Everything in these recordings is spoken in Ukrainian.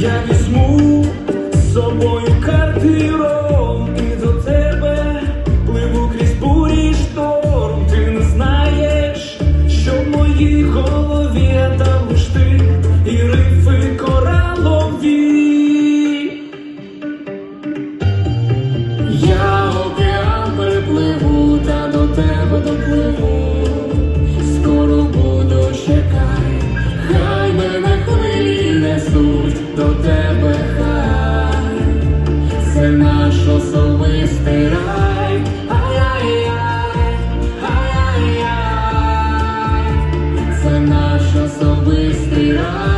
Я візьму з собою картиром особистий рай,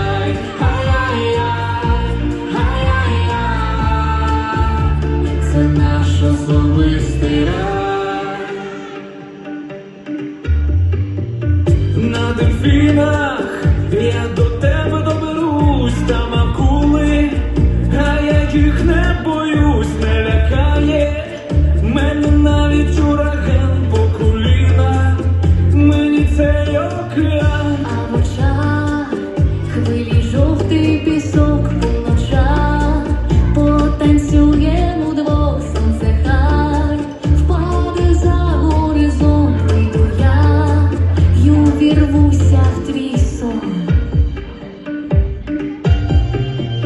в твій сон.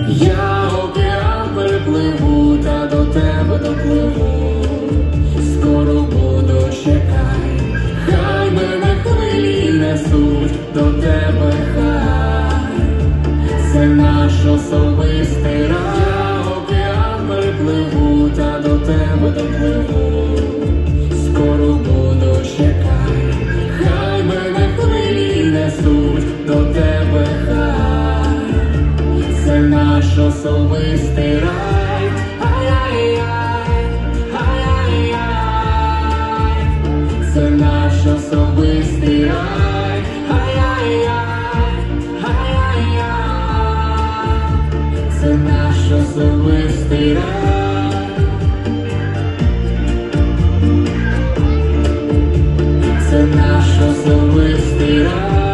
Я океан перепливу до тебе допливу, скоро буду чекай, хай мене хвилі несуть до тебе хай, це наш особистий рай. Я океан перепливу та до тебе допливу, до тебе хай. Це наш особистий рай. Ай-яй-яй. Це наш особистий рай. Ай-яй-яй. Це наш особистий рай. Це наш особистий рай.